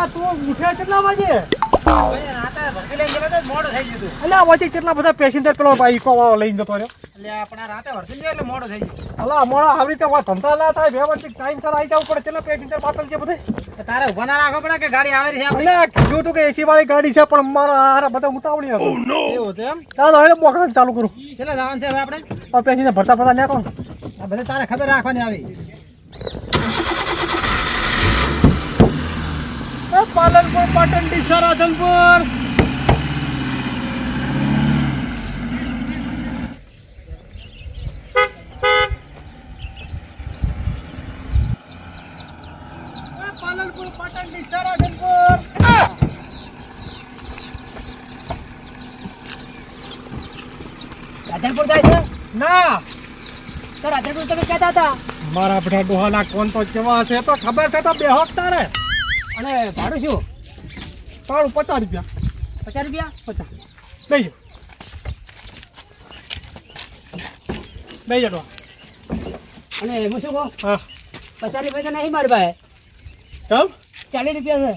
અલ્યા તું ઉઠ્યા કેટલા વાગે? ભાઈ રાતે ભરતી લઈને ગયેલો તો મોડું થઈ ગયું હતું. અલ્યા વચ્ચે કેટલા બધા પેસેન્જર પેલો બાઈકો વાળો લઈને જતો રહ્યો? એટલે આપણા રાતે ભરતી ગયો એટલે મોડું થઈ ગયું. મોડા આવી રીતે વાત ધંધા ના થાય વ્યવસ્થિત ટાઈમ સર આવી જવું પડે. કેટલા પેસેન્જર પાતળ છે બધે? તારે ઊભા ના રાખવો પડે કે ગાડી આવે છે અલ્યા કીધું તું કે એસી વાળી ગાડી છે પણ મારા હારા બધા ઉતાવળી હતું. એવું છે એમ? ચાલો હવે મોકલ ચાલુ કરું. છેલ્લે જવાનું છે હવે આપણે? પેસેન્જર ભરતા ભરતા નીકળો આ બધે તારે ખબર રાખવાની આવી એ પાલનપુર પાટણ ડીસા રાધનપુર. પાલનપુર પાટણ ડીસા રાધનપુર. રાધનપુર જાય છે? ના. તો રાધનપુર તમે કહેતા હતા મારા બધા ડોહાના કોણ તો કેવા છે તો ખબર છે તો બેહોક તારે. અને ભાડું શું? તારું પચાસ રૂપિયા. પચાસ રૂપિયા? પચાસ. લઈ જાઓ. લઈ જાઓ. અને એમાં શું કહો? હા. પચાસ રૂપિયા તો નહીં મારી પાસે કેમ? ચાલીસ રૂપિયા છે.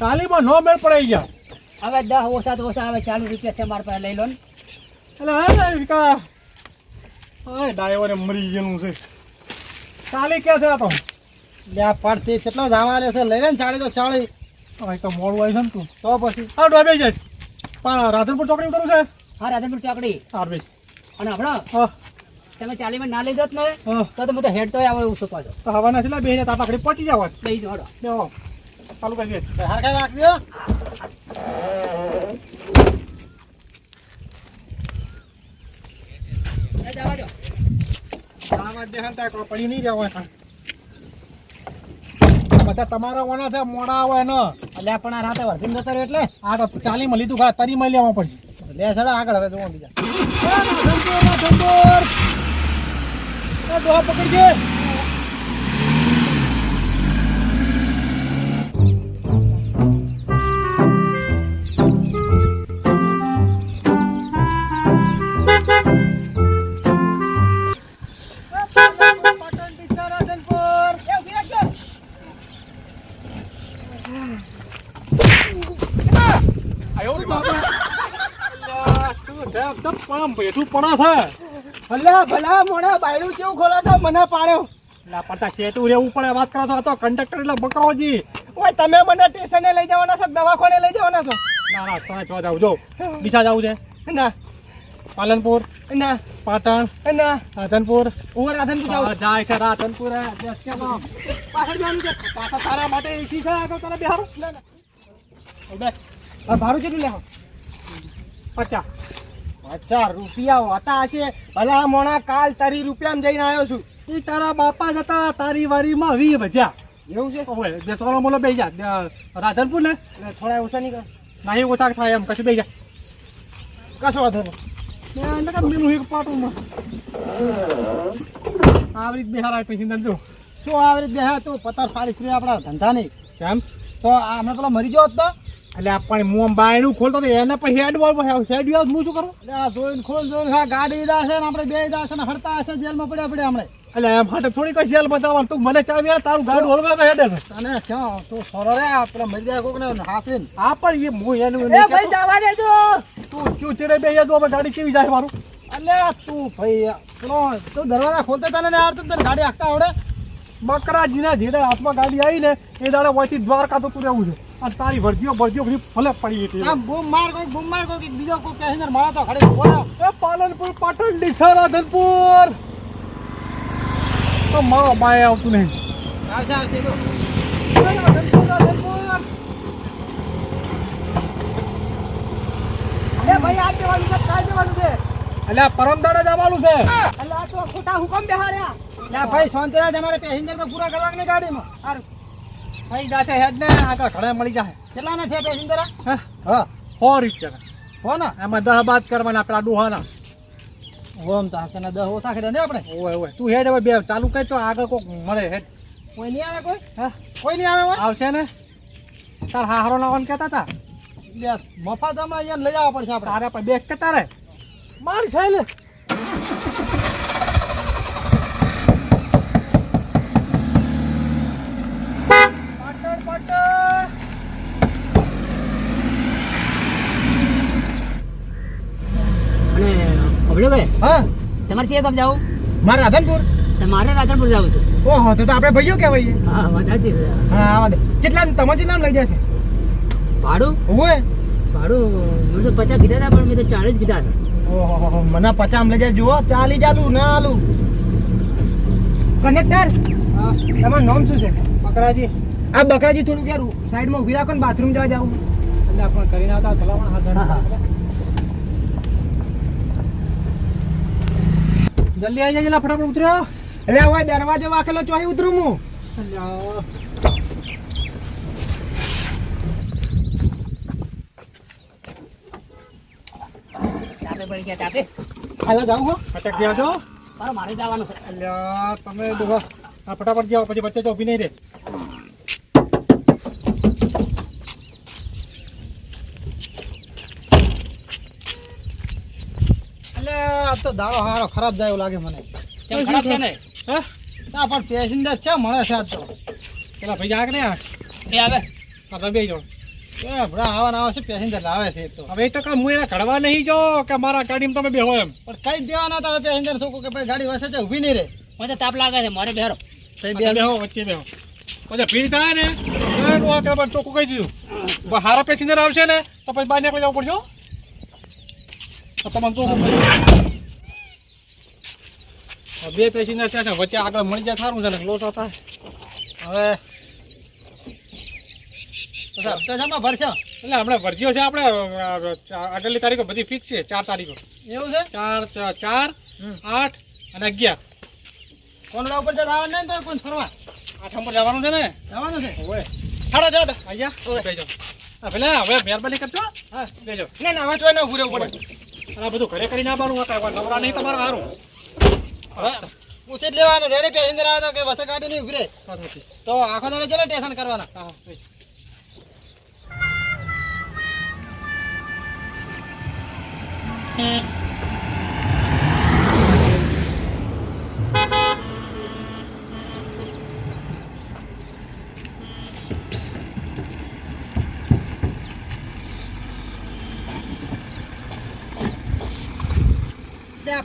તાલીમાં નો મેળ પડાઈ ગયા. હવે દસ ઓછા તો ઓછા હવે ચાલીસ રૂપિયા છે મારા પાસે લઈ લો ને. એટલે હા વિકા હા ડાયવરે મરી ગયેલું છે. ચાલી ક્યાં છે આ તો? લે પડતી કેટલો ધાવા લે છે. લઈ લે ને ચાળી તો ચાળી. તો મોડું આવી છે ને તું. તો પછી. હા ડોબે જાય. પણ રાધનપુર ચોકડી ઉતરવું છે? હા રાધનપુર ચોકડી. હાર બે અને હા. તમે ચાલીમાં ના લઈ જાત ને તો તમે તો હેડ તો આવે એવું શું પાછો. તો હવાના નથી બે તાતા આખડી પહોંચી જાવ લઈ હળો. બેહો. ચાલુ કરી દે. હરખાઈ વાગજો એ જવા દો. જવા દે હંતા કોઈ પડી નહીં રહેવા બધા તમારા ઓના છે, મોડા આવે ને. એટલે પણ આ રાતે ભરતી જતા રહ્યો એટલે. આ તો ચાલીમાં લીધું તરી તરીમાં લેવા પડશે. લે ચડો આગળ હવે જોવો બીજા. પકડી રાધનપુર છે? બેઠું પણ પણા છે. ભલા ભલા મોણા બાયડું કેવું ખોલે મને પાડ્યો ના પટા શેતું રહેવું પડે વાત કરો છો. આ તો કંડક્ટર એટલે બકરોજી ઓય તમે મને સ્ટેશને લઈ જવાના છો દવાખાને લઈ જવાના છો? ના ના તમે જો જાવ જો. બીજા જાવ છે. ના. પાલનપુર ના. પાટણ ના. રાધનપુર. હું રાધનપુર જાવ જાય છે રાધનપુર ના. પાછળ જવાનું છે. પાછળ તારા માટે એસી છે આગળ તને બિહારું બે આ ભાડું કેટલું લેવા? પચાસ. પચાસ રૂપિયા હોતા હશે. ભલા મોણા કાલ તારી રૂપિયામાં જઈને આવ્યો છું. એ તારા બાપા જતા તારી વારીમાં વી વધ્યા એવું છે? ઓય બે સોલો મોલો બે જા રાધનપુર ને? થોડા ઓછા નહીં નહીં ઓછા થાય એમ કશું બે જા કશો વાંધો નહીં. કે મેલું એક પાટુંમાં. આવી રીત બિહાર પછી ધંધો શું આવી રીતે બેહા તું? પતાર ફાડી આપણા ધંધા નહીં કેમ? તો અમે પેલો મરી ગયો હોત તો? એટલે આપણે મોમ બાયણું ખોલતો હતો એને પછી હેડ બોલ હેડ વ્યાજ હું શું કરું? એટલે આ જોઈને ખોલ જોઈને હા ગાડી જાશે ને આપણે બે જાશે ને હરતા હશે જેલમાં પડ્યા પડ્યા હમણાં. એટલે એમ માટે થોડી કઈ જેલ બતાવવાનું તું મને ચાવી તારું ગાડું હલવા તો હેડે છે. અને ક્યાં તું સોરો રે આપણે મરી જાય કોકને હાસીન. હા પણ એ હું એનું એ ભાઈ. જવા દેજો. તું ક્યું ચડે બે જો અમે ગાડી કેવી જાય મારું? અલે તું ભાઈ પેલો તું દરવાજા ખોલતે તને ને આવડતું તને ગાડી આખતા આવડે? બકરાજીના ધીરે હાથમાં ગાડી આવી ને એ દાડે વહીથી દ્વારકા તો તું રહેવું છે. અને તારી ભરજીઓ ભરજીઓ બધી ફલે પડી હતી. આમ બૂમ માર કોઈ બૂમ માર કોઈ બીજો કોઈ પેસેન્જર મળે તો ખડે બોલો. એ પાલનપુર પાટણ ડીસા રાધનપુર. તો મારો બાય આવતું નહીં. આવશે આવશે તો રાધનપુર રાધનપુર. અલે ભાઈ આ જવાનું છે કાલ જવાનું છે. એટલે પરમ દાડે જવાનું છે. અલે આ તો ખોટા હુકમ બેહાડ્યા. લે ભાઈ શાંતિરાજ અમારે પેસેન્જર તો પૂરા કરવા ની ગાડીમાં થઈ જાશે હેડ ને આગળ ઘડે મળી જાય કેટલાના છે પેસેન્જર? હે? હા રૂપિયા હો ને એમાં દહ બાદ કરવાના આપણા ડોહાના ઓમ તો હાથે દહ ઓછા કર્યા ને આપણે? ઓય ઓય તું હેડ હવે બે ચાલુ કરી તો આગળ કોક મળે હેડ. કોઈ નહીં આવે કોઈ? હા? કોઈ નહીં આવે આવશે ને? તાર હારો લાવવાનું કહેતા હતા મફત હમણાં અહીંયા લઈ જવા પડશે આપણે. તારે પણ બેગ કે તારે માર છે લે પાટણ પાટણ આવડ્યો કે હા. તમારે ક્યાં ગામ જાવ? મારે રાધનપુર. મારે રાધનપુર જવું છે. ઓહો તો તો આપણે ભાઈઓ કહેવાય હા વાત સાચી છે. હા આવા દે. કેટલા તમે કેટલા લઈ જશે? ભાડું? ઓએ ભાડું મેં તો પચાસ કીધા હતા પણ મેં તો ચાળીસ કીધા હતા. ઓહો મને પચાસ લઈ જાય જુઓ ચાલી ચાલુ ના આલુ. કનેક્ટર તમારું નામ શું છે? બકરાજી. આ બકરાજી થોડું યાર સાઈડમાં ઊભી રાખો ને બાથરૂમ જવા જાવ. એટલે પણ કરીને આવતા ભલામણ હાથ હા, હા. જલ્દી આવી જાય ફટાફટ ઉતરો એટલે હવે દરવાજો વાકેલો ચોહી ઉતરું હું. પડી ગયા ચાપે. હાલા જાઉં હો. અટક ગયા છો? મારે મારે જવાનું છે. અલ્યા તમે ફટાફટ જાઓ પછી વચ્ચે તો ઊભી નહીં રે એટલે આ તો દાડો હારો ખરાબ જાય એવું લાગે મને. કેમ ખરાબ છે ને? હે? ના પણ પેસેન્જર છે મળે છે આજ તો. પેલા ભાઈ આગ ને એ આવે. આ બે જાઓ. એ ભડા આવા ના આવે છે પેસેન્જર લાવે છે તો. હવે તો કાંઈ હું એને ઘડવા નહીં જો કે મારા ગાડીમાં તમે બેહો એમ. પણ કઈ દેવાના તમે પેસેન્જર શું કે ભાઈ ગાડી વસે છે ઊભી નહીં રે મને તાપ લાગે છે મારે બેહારો. કઈ બેહો. વચ્ચે બેહો. પછી ભીડ થાય ને કાંઈ ચોખ્ખું કહી દીધું. હારા પેસેન્જર આવશે ને તો પછી બહાર નીકળી જવું પડશે. તો તમને ચોખ્ખું બે પેસેન્જર છે વચ્ચે આગળ મળી જાય સારું છે ને લોસ થાય. હવે સાહેબ, ભરશો? એટલે હમણાં વર્જીઓ છે આપણે આગળની તારીખો બધી ફિક્સ છે ચાર તારીખો. એવું છે? ચાર ચાર- આઠ અને અગિયાર. કોનડા ઉપર જતા આવવાનું નહીં તો કોઈ ફરવા? આઠમ પર જવાનું છે ને? જવાનું છે? ઓવે હાડો જાઓ તો. અહીંયા? બેજો. હા પેલા હવે મહેરબાની કરજો. હા. બેજો. ના ના વાંચવા ના આ બધું ઘરે કરીને આવવાનું હતા નવરા નહીં તમારે સારું પૂછી જ લેવાનું. રેડી પેસેન્જર આવે તો કે વસે ગાડી નહીં ઊભી રહે તો આખો દાડો ચલો ટેશન કરવાના. હા,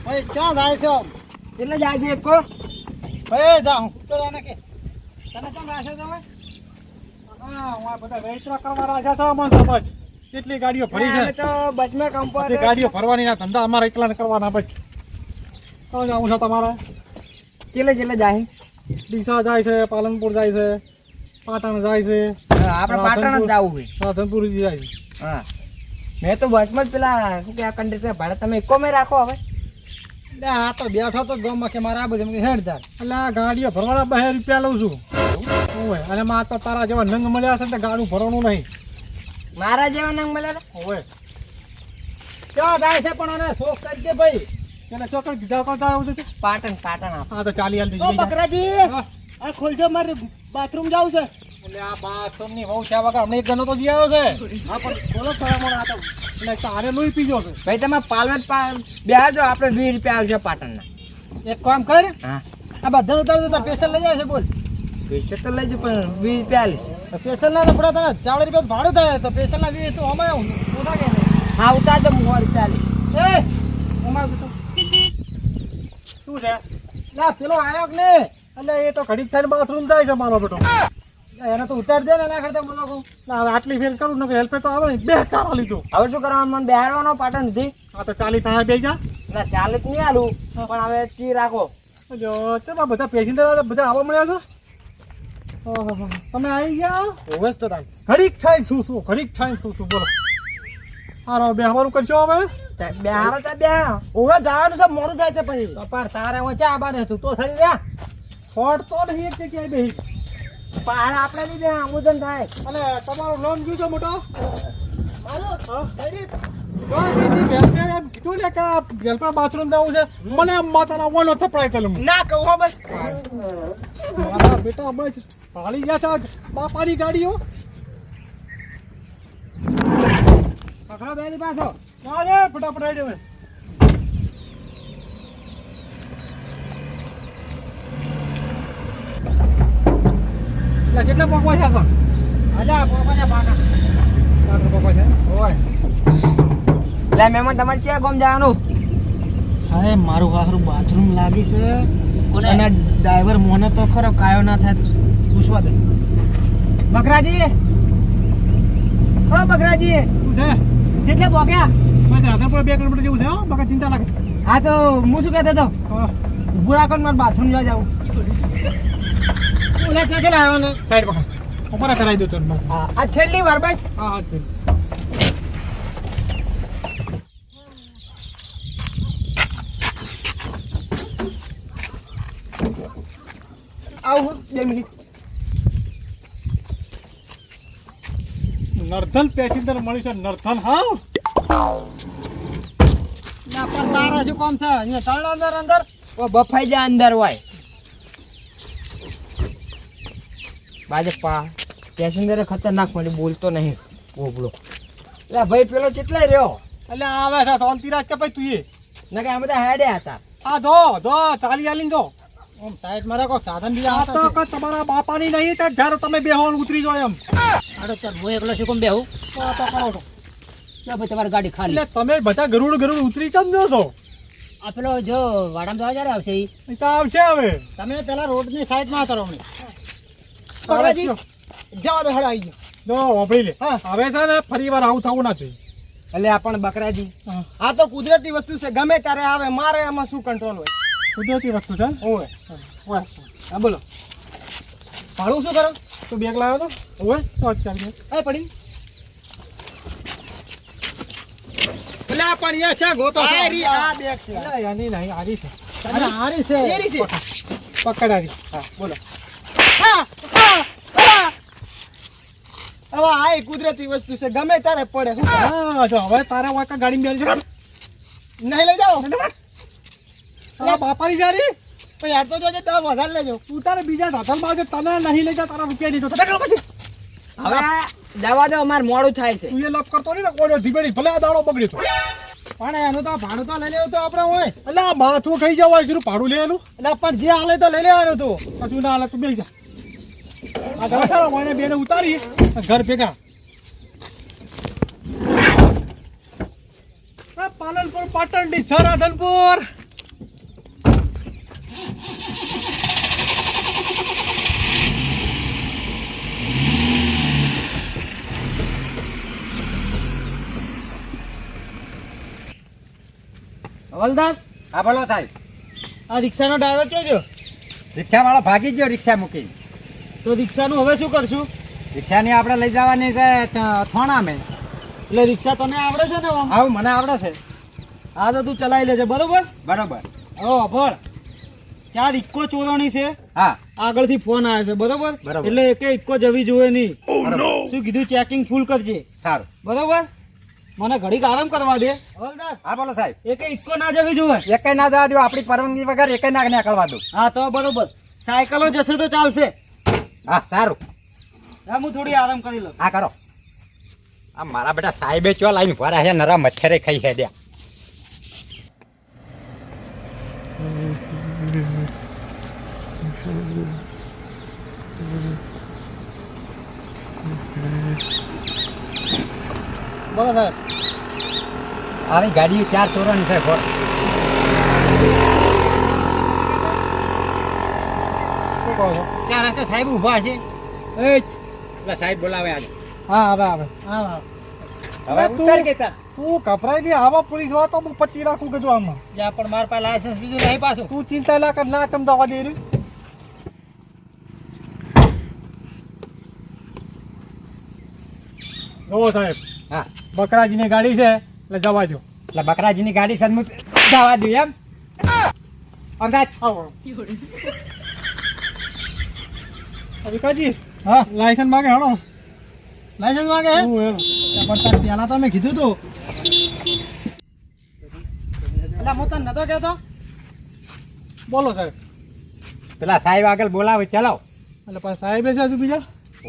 ભાઈ ક્યાં જાય છે એટલે જાય છે એકો ભાઈ જાઉં તો જાને કે. તમે કેમ રાખ્યો તમે હા, હું આ બધા વેચરા કરવા રાખ્યા છે મને સમજ કેટલી ગાડીઓ ફરી છે. તો બસમાં કંપો ગાડીઓ ફરવાની ના ધંધા અમારે એકલા કરવાના પછી તો જાઉં છે તમારે? ચેલે ચેલે જાય. ડીસા જાય છે પાલનપુર જાય છે પાટણ જાય છે. આપણે પાટણ જ જવું જાય છે. હા. મેં તો બસમાં જ પેલા શું કે આ કંડક્ટર ભાડે તમે એકો મેં રાખો હવે. આ તો બેઠો તો ગમ કે મારા આ બધું હેડ જા. એટલે આ ગાડીઓ ભરવાના બે રૂપિયા લઉં છું. ઓવે અને માં તો તારા જેવા નંગ મળ્યા છે ને ગાડું ભરવાનું નહીં. મારા જેવા નંગ મળ્યા ઓવે. ચો જાય છે પણ અને શોખ કરજે ભાઈ. એટલે શું કર કીધા કરતા આવું છે પાટણ પાટણ આ હા તો ચાલી હાલ ઓ બકરાજી. આ ખોલજો મારે બાથરૂમ જાવ છે. એટલે આ બાથરૂમની વહુ થયા વગર હમણાં એક જણો તો જી આવ્યો છે. હા પણ બોલો ખરા મોડા આ તો એટલે તારે લોહી પીજો છે. ભાઈ તમે પાલવત બેહાડજો આપણે વીસ રૂપિયા આવશે પાટણના. એક કામ કર હા. આ બધા ઉતાર સ્પેશિયલ લઈ જાય છે બોલ. સ્પેશિયલ તો લઈ જ પણ વીસ રૂપિયા લે સ્પેશિયલ ના તો થોડા તને ચાલીસ રૂપિયા ભાડું થાય તો સ્પેશિયલ ના વીસ તું અમારે ઉઠા કે હા ઉતાર મોડ ચાલી એ અમાર તો શું છે? ના પેલો આયો કે ને એટલે એ તો ઘડીક થઈને બાથરૂમ જાય છે મારો બેટો. એને તો ઉતાર દે ને એના કરતા મને કહું. હવે આટલી ફેલ કરું ને હેલ્પે તો આવે ને બે કારા લીધું. હવે શું કરવાનું મને બેહારવાનો પાટણ નથી આ તો ચાલી થાય બે જા. ના ચાલી જ નહીં આલું. પણ હવે ચી રાખો? જો આ બધા પેસેન્જર બધા આવવા મળ્યા છે? તમે આવી ગયા હોવેસ તો તાન ઘડીક થાય શું શું? ઘડીક થાય શું શું? બોલો. હારો બે હવાનું કરશો હવે? બેહારો તો બે હોવે જવાનું છે મોડું થાય છે પછી. તો પણ તારે હું ચા બાને તું તો થઈ જા. ફોડ તો નહીં એક જગ્યાએ બેહી. પહાડ આપણે નહીં બે આમોદન થાય. અને તમારું નામ શું છે મોટો? જો બાથરૂમ જવું છે. મને માતાના વનો થપડાય તને ના કહું બસ. મારા બેટા બસ ભાળી ગયા છે બાપાની ગાડીઓ. પકડો બેની પાછો. અરે ફટાફટ આવી એટલે કેટલા પકવા છે? સર અલ્યા પાકા પકવા છે ઓય. લે મહેમાન તમારે ક્યાં ગામ જવાનું? અરે મારું હારું બાથરૂમ લાગી છે? અને ડ્રાઈવર મોને તો ખરો કાયો ના થાય પૂછવા દે. બકરાજી! ઓ બકરાજી! શું છે? કેટલે પોક્યા બસ રાધનપુર બે કિલોમીટર જેવું છે હો બકા ચિંતા લાગે હા તો હું શું કહેતો હતો? હા. ઉભું રાખો મારે બાથરૂમ જવા જાવું ઓલા ક્યાંથી લાવ્યો ને. સાઈડ બકા ઉપર કરાવી દો તને હા આ છેલ્લી વાર બસ? હા હા છે આવું બે મિનિટ. નર્ધન પેસેન્જર મળી છે નર્થન હાવ ના પણ તારા શું કામ છે? અહીંયા ટળ અંદર અંદર. બફાઈ જા અંદર હોય. બાજુ પા પેસેન્જર ખતરનાક મળી બોલતો નહીં બોબલો એટલે ભાઈ પેલો કેટલાય રહ્યો. એટલે આવે છે શાંતિરાજ કે ભાઈ તું એ? ના કે આ બધા હેડે હતા. આ ધો ધો ચાલી ચાલી જો. ઓમ સાઈડ મારા કો સાધન આ તો કે તમારા બાપાની નહીં તે ઘર તમે બેહો ને ઉતરી જો એમ. આડો ચાલ હું એકલો શું કેમ બેહું તો તો કરો છો. લે ભાઈ તમારી ગાડી ખાલી. એટલે તમે બધા ગરુડ ગરુડ ઉતરી કેમ જો છો? આ પેલો જો વાડામાં જવા જ્યારે આવશે એ તો આવશે હવે. તમે પેલા રોડની સાઈડમાં કરો અમને બકરાજી, જવા દો હેડ આવી ગયો. જો વાપરી લે. હા. હવે છે ને ફરી વાર આવું થવું ના જોઈએ. એટલે આ પણ બકરાજી. હા. આ તો કુદરતી વસ્તુ છે. ગમે ત્યારે આવે મારે એમાં શું કંટ્રોલ હોય? કુદરતી વસ્તુ છે હોય હોય. હા બોલો. ભાડું શું કરો? તું બેગ લાવ્યો તો? જ ચાલી એ પડી. એટલે પણ એ છે ગોતો આ છે. રી- આ બેગ છે. જાય યાની નહીં આરી છે. અરે હારી છે. એરી છે? પકડ આરી. હા બોલો. હવે આ કુદરતી વસ્તુ છે ગમે ત્યારે પડે. હા જો હવે તારા હોય ગાડી બેલ નહીં લઈ જાઓ. તારા બાપાની જારી પછી યાર તો જોજે દસ વધારે લેજો. તું તારે બીજા ધાતલમાં તને નહીં લઈ જા તારા રૂપિયા નહીં પછી. હવે દવા દો અમારે મોડું થાય છે. તું એ લપ કરતો નહીં ને કોઈ ધીમેડી ભલે આ દાડો બગડી તો. પણ એનું તો ભાડું તો લઈ લેવું તો આપણે હોય. એટલે માથું ખાઈ જવાય છે ભાડું લે એનું એટલે પણ જે હાલે તો લઈ લેવાનું તું. કશું ના હાલે તું બેસી જા. આ ચાલો મને બેને ઉતારી ઘર ભેગા. આ પાલનપુર પાટણની સરાધનપુર. હવલદાર? આ ભલો થાય આ રિક્ષાનો ડ્રાઈવર કયો છો રિક્ષા વાળો ભાગી ગયો રિક્ષા મૂકી તો રિક્ષાનું હવે શું કરશું? રિક્ષાની આપણે લઈ જવાની છે થોણામે. એટલે રિક્ષા તને આવડે છે ને આવું મને આવડે છે. હા તો તું ચલાવી લેજે બરોબર? બરોબર. ઓ ભળ ચાર ઇક્કો ચોરણી છે. હા. આગળથી ફોન આવે છે બરોબર? બરોબર. એટલે એકે ઇક્કો જવી જોઈએ નહીં. શું કીધું? ચેકિંગ ફૂલ કરજે. સારું. બરોબર? મને ઘડીક આરામ કરવા દે. હા બોલો સાહેબ. એકે ઇક્કો ના જવી જોઈએ. એકે ના જવા દો આપણી પરવાનગી વગર એકે ના નીકળવા દો. હા તો બરોબર. સાયકલો જશે તો ચાલશે. હા સારું. હા હું થોડી આરામ કરી લઉં. હા કરો. આ મારા બેટા સાહેબે ચો લાઈન ભરા છે નરા મચ્છરે ખાઈ હેડ્યા બોલો સાહેબ. આવી ગાડી ચાર ચોરણ છે ઘોર શું કહો છો. ત્યાં રસ્તે સાહેબ ઊભા છે. એ સાહેબ બોલાવે આજે. હા આવે આવે. હા હવે ઉતાર કે તું ગભરાઈ ગઈ આવા પોલીસવાળા તો હું પચી રાખું કીધું આમાં? જ્યાં પણ મારા પાસે લાયસન્સ બીજું નહીં પાછું. તું ચિંતા ના કર ના તમ દવા દે રહ્યું. જોવો સાહેબ. હા. બકરાજીની ગાડી છે એટલે જવા દો એટલે બકરાજીની ગાડી છે ને હું જવા દઉં એમ? અમદાવાદ આવો હા? લાયસન્સ માંગે હણો લાયસન્સ માંગે. પણ તાર પહેલા તો મેં કીધું તું. એટલે હું તને નતો કહેતો? બોલો સાહેબ. પેલા સાહેબ આગળ બોલાવે ચલાવ એટલે પાછા સાહેબે છે હજુ બીજા?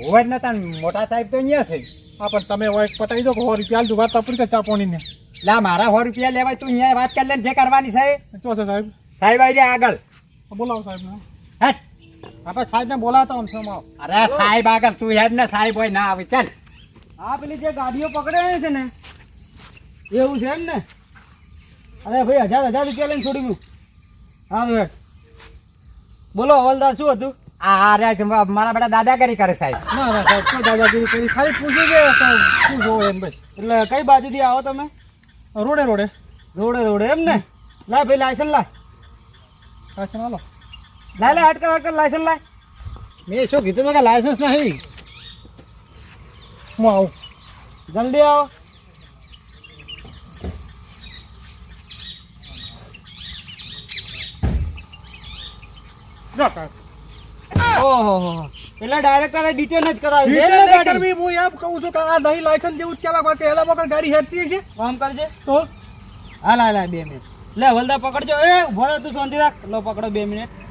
હોય જ નતા મોટા સાહેબ તો અહીંયા છે. હા પણ તમે હોય પટાઈ દો સો રૂપિયા આલજો વાત કે ચા પાણીને. એટલે આ મારા સો રૂપિયા લેવાય તું અહીંયા વાત કરી લે જે કરવાની સાહેબ શું છે સાહેબ. સાહેબ આવી આગળ. બોલાવો સાહેબ. આપણે સાહેબ ને બોલાતો આમ છો અરે સાહેબ આગળ તું હેડ ને સાહેબ હોય ના આવે ચાલ. આ પેલી જે ગાડીઓ પકડે છે ને એવું છે એમ ને. અરે ભાઈ હજાર હજાર રૂપિયા લઈને છોડી ગયું હા ભાઈ બોલો હવલદાર શું હતું? આ છે, મારા બેટા દાદાગીરી કરે સાહેબ. ના ના સાહેબ કોઈ દાદાગીરી કરી? ખાલી પૂછી કે શું જોવો એમ ભાઈ. એટલે કઈ બાજુથી આવો તમે? રોડે રોડે. રોડે રોડે એમ ને? લાય ભાઈ લાયસન્સ લાય અચ્છા હાલો. લાય લાય હટકર હટકર લાયસન્સ લાય મેં શું કીધું કે લાયસન્સ નહીં? હું આવું. જલ્દી આવો. ઓહો એટલે ડાયરેક્ટ તારે ડિટેલ જ કરાવી છે? કરવી હું એમ કહું છું કે આ નહીં લાયસન્સ જેવું કેવા માટે એલા વગર ગાડી છે કામ કરજે. તો? હા લાય લાય બે મિનિટ. લે વલદા પકડજો. એ ઊભો તું શાંતિ રાખ. લો પકડો બે મિનિટ.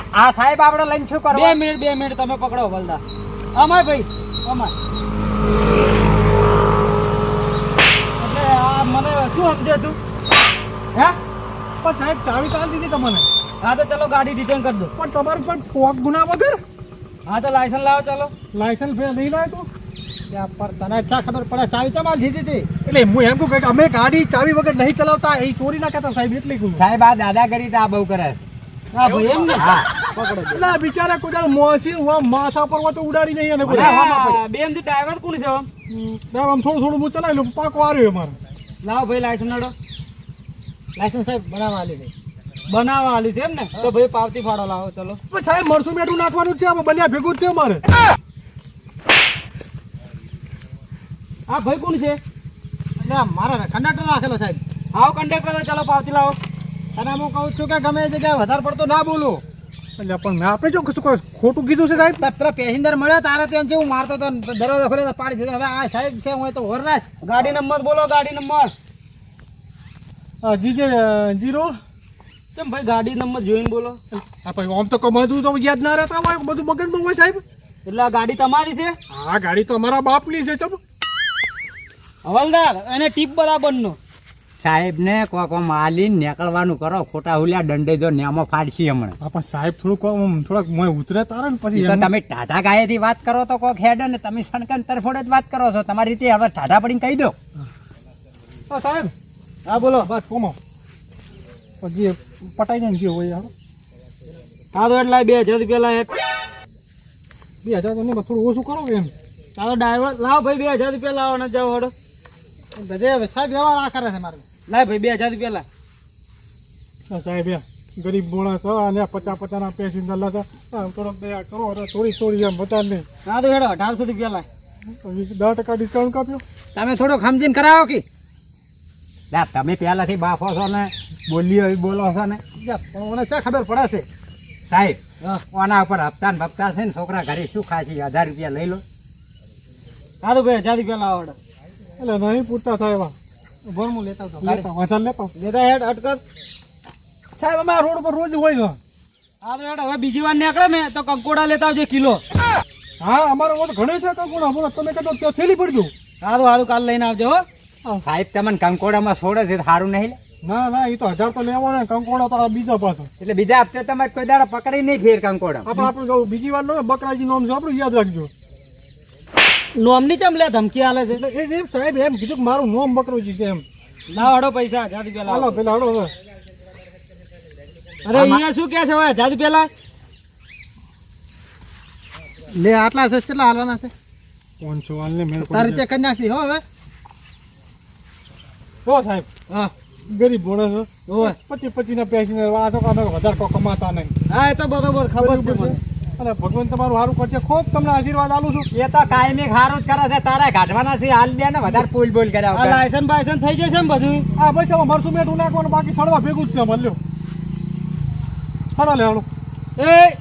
આ સાહેબ આપણે લઈને શું બે મિનિટ બે મિનિટ તમે પકડો હવલદાર અમાય ભાઈ અમાય એટલે આ મને શું સમજે તું? હે? પણ સાહેબ ચાવી તો દીધી તમને. હા તો ચલો ગાડી રિટર્ન કરી દો. પણ તમારું પણ ફોક ગુના વગર? હા તો લાયસન્સ લાવો ચાલો. લાયસન્સ ફેર નહીં લાવ્યો તું? પર તને ચા ખબર પડે ચાવી ચા માલ દીધી હતી? એટલે હું એમ કહું કે અમે ગાડી ચાવી વગર નહીં ચલાવતા એ ચોરી ના કરતા સાહેબ એટલી કહું. સાહેબ આ દાદાગીરી તો આ બહુ કરે. હા ભાઈ એમ ને? હા. ના બિચારા કોઈ મોસી હું માથા પર તો ઉડાડી નહીં અને બે ડ્રાઈવર કોણ છે આમ? આમ થોડું થોડું હું ચલાવી લઉં પાકો આવ્યો અમારે લાવો ભાઈ લાયસન્સ નાડો. લાયસન્સ સાહેબ બનાવવા આલી દે બનાવવા આલ્યું છે એમ ને? તો ભાઈ પાવતી ફાડો લાવો ચલો. સાહેબ મરસું મેઠું નાખવાનું જ છે આમાં બન્યા ભેગું છે મારે હા ભાઈ કોણ છે? એટલે આ મારા કંડક્ટર રાખેલો સાહેબ. આવો કંડક્ટર ચાલો પાવતી લાવો. અને હું કહું છું કે ગમે જગ્યાએ વધારે પડતો ના બોલું. એટલે પણ મેં આપણે જો કશું ખોટું કીધું છે સાહેબ? પેલા પેસેન્જર મળ્યા તારે ત્યાં જેવું મારતો હતો દરવાજો ખોલ્યો પાડી દીધો. હવે આ સાહેબ છે હું તો હોરનાશ ગાડી નંબર બોલો ગાડી નંબર. જી જીજે જીરો? કેમ ભાઈ ગાડી નંબર જોઈને બોલો? હા ભાઈ આમ તો કમાતું તો યાદ ના રહેતા હોય બધું મગજમાં હોય સાહેબ. એટલે આ ગાડી તમારી છે? આ ગાડી તો અમારા બાપની છે ચમ. હવલદાર એને ટીપ બરાબર નો સાહેબ ને કોક માલીને નીકળવાનું કરો ખોટા હુલ્યા દંડે જો નેમો ફાડશી હમણાં. હા પણ સાહેબ થોડુંક આમ થોડાક મોય ઉતરે તારે ને પછી તો તમે ટાટા ગાયેથી વાત કરો તો કોક હેડ ને તમે સણકન તરફોડે જ વાત કરો છો. તમારી રીતે હવે ટાટા પડીને કહી દો. હા. સાહેબ. હા બોલો. બસ કોમો. પછી પટાઈ જાય ને ગયો હોય હા. તો એટલે બે હજાર રૂપિયા લાય બે હજાર તો નહીં થોડું ઓછું કરો કે એમ. ચાલો ડ્રાઈવર લાવો ભાઈ બે હજાર રૂપિયા લાવો ને જાઓ હડો. સાહેબ વ્યવહાર આ કરે છે મારે. લાય ભાઈ બે હજાર રૂપિયા લા સાહેબ ગરીબ મોણા છો અને પચાસ પચાસ ના પેસેન્જર લાતા થોડોક દયા કરો થોડી થોડી એમ બતા નહીં હા તો હેડો અઢારસો રૂપિયા લાય. દસ ટકા ડિસ્કાઉન્ટ કાપ્યો? તમે થોડું સમજીને કરાવો કે? લા, તમે પહેલાંથી બાફો છો ને બોલીઓ બોલો છો ને. પણ મને ચા ખબર પડે છે. સાહેબ. ઓના ઉપર હપ્તા ને છે ને છોકરા ઘરે શું ખાશે હજાર રૂપિયા લઈ લો. હા તો ભાઈ હજાર રૂપિયા લાવો એટલે નહીં પૂરતા થાય એવા. ભોર લેતા આવતો લેતા વધારે લેતા. લેતા હેડ અટકર સાહેબ અમે આ રોડ પર રોજ હોય છે. હા તો હેડ હવે બીજી વાર નીકળે ને તો કંકોડા લેતા આવજો કિલો. હા અમારો ઓટ ઘણો છે કંકોડા. બોલો તમે કહેતો ત્યાં થેલી પડજો સારું સારું કાલ લઈને આવજો હો. સાહેબ તમને કંકોડામાં છોડે છે સારું નહીં ના ના એ તો હજાર તો લેવાનો ને. કંકોડા તો બીજા પાછો એટલે બીજા હપ્તે તમારે કોઈ દાડા પકડી નહીં ફેર કંકોડા. આપણે આપણે બીજી વાર લો બકરાજી નોમ છે આપણું યાદ રાખજો. નોમની ચમ લે ધમકી આલે છે? એટલે એમ સાહેબ એમ કીધું કે મારું નોમ બકરોજી છે એમ. લાવો હડો પૈસા હજાર રૂપિયા હાલો પેલા હાલો હવે. અરે અહીંયા શું કે છે હવે હજાર રૂપિયા લે આટલા છે કેટલા હાલવાના છે? કોણ છો હાલ ને મેળ તારી રીતે કરી નાખી હો હવે. હો સાહેબ. હા. ગરીબ ભોળે છે. પચીસ પચીસ ના પેસેન્જર વાળા તો વધારે કમાતા નહીં. હા એ તો બરોબર ખબર છે મને. અને ભગવાન તમારું સારું કરશે ખૂબ તમને આશીર્વાદ આલું છું. એ તો કાયમી સારું જ કરે છે. તારા કાઢવાના છે હાલ દે ને વધારે બોલ બોલ કર્યા લાયસન બાયસન થઈ જશે ને બધું આ બસ હવે મરસું મેઠું નાખવાનું બાકી સડવા ભેગું જ છે મળ્યો લે હાલો. એ!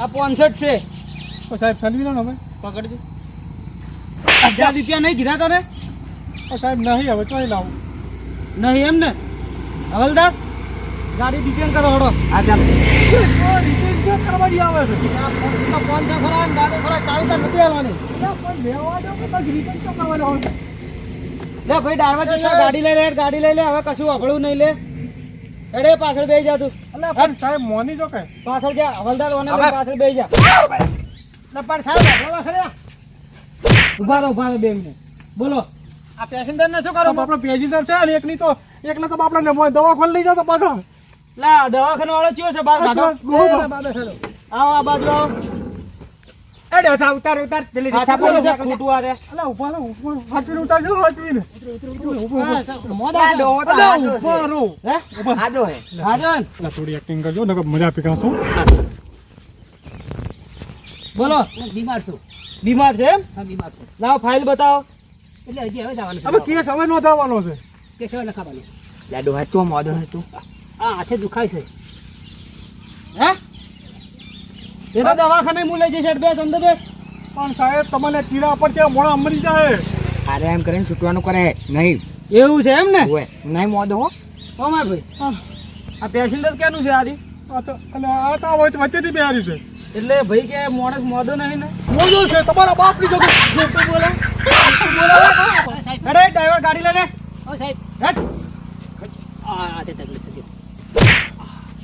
આ પોન્સઠ છે. તો સાહેબ ઠંડી લો ને હવે. પકડજો. હજાર રૂપિયા નહીં કીધા તને? તો સાહેબ નહીં હવે ચોઈ લાવું. નહીં એમ ને? હવલદાર ગાડી ડિટેન કરો હડો. હા ચાલ. રિટેલ કરવાની આવે છે પાંચસો ખરા ગાડી ખરા ચાવી તો નથી આવવાની પણ લેવા દો કે પછી રિટર્ન કેમ કરવાનો હોય? લે ભાઈ ડ્રાઈવર જશે ગાડી લઈ લે ગાડી લઈ લે હવે કશું અભળું નહીં લે. એડે પાછળ બેસી જા તું. અલા, પણ સાહેબ મોની જો કે. પાછળ જા હવલદાર ઓને પાછળ બેસી જા. પણ સાહેબ બોલો ખરા ઊભા રહો ઊભા રહો બે મિનિટ. બોલો. આ પેસેન્જર ને શું કરો આપણો આપણે છે એક એકની તો એકને તો આપણે ખોલી લઈ જાવ તો પાછા લા દવાખાના વાળો ચિયો છે? બાર કાઢો આવો આ બાજુ આવો. એડે હતા ઉતાર ઉતાર પેલી રિક્ષા પર છે ખૂટું આરે અલા ઊભા રહો ઊભા રહો. હાચવીને ઉતારજો હાચવીને મોદા આજો ઊભા. હે આજો હે? હાજો ને થોડી એક્ટિંગ કરજો નકર મજા પીકાશું બોલો. બીમાર છું. બીમાર છે એમ? હા બીમાર છું. લાવો ફાઇલ બતાવો. એટલે હજી હવે જવાનું હવે છે કેસ હવે નોંધાવાનો છે. કેસ હવે લખાવાનો લાડો તો મોદો હે તું. આ હાથે દુખાય છે. હે? એ તો દવાખાને હું લઈ જઈશ બે અંદર બે પણ સાહેબ તમને ચીરા પર છે મોણા અમરી જાય. અરે એમ કરીને છૂટવાનું કરે. નહીં. એવું છે એમ ને? ઓય નહીં મોદો હો. ઓ માર ભાઈ આ પેસેન્જર કેનું છે આરી? આ તો અને આ તો વચ્ચે- વચ્ચેથી બેહારી છે. એટલે ભાઈ કે મોણસ મોદો નહીં ને? મોદો છે તમારા બાપની જોડે. ખોટું બોલે સાહેબ. અરે ડ્રાઈવર ગાડી લઈને. ઓ સાહેબ. હટ આ હાથે તકલીફ.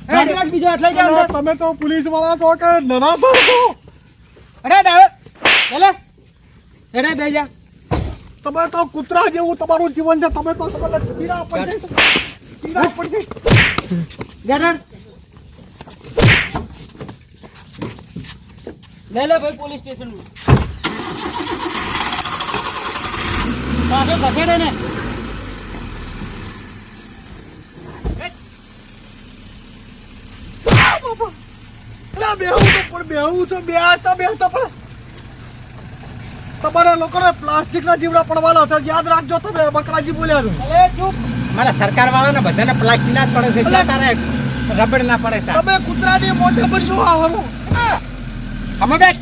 બીજો હાથ લઈ જા અલા, અંદર. તમે તો પોલીસવાળા છો કે નના છો? અરે ડાવે. ચાલે ચડે બે જા. તમે તો કૂતરા જેવું તમારું જીવન છે. તમે તો તમને ચીરા પડશે છે પડશે પર લે લે ભાઈ પોલીસ સ્ટેશન પાછો ખસેડે ને અલા, બેહું તો બે બેહું તો બેહતા બેહતા પણ. તમારા લોકોને પ્લાસ્ટિકના જીવડા પડવાના છે. યાદ રાખજો તમે બકરાજી બોલ્યા છો. અરે ચૂપ. મારા સરકાર વાળાને બધાને પ્લાસ્ટિકના જ પડે છે. તારે રબડ ના પડે તમે કૂતરાની મોજે ભરશો આ હરો. અમે બેઠ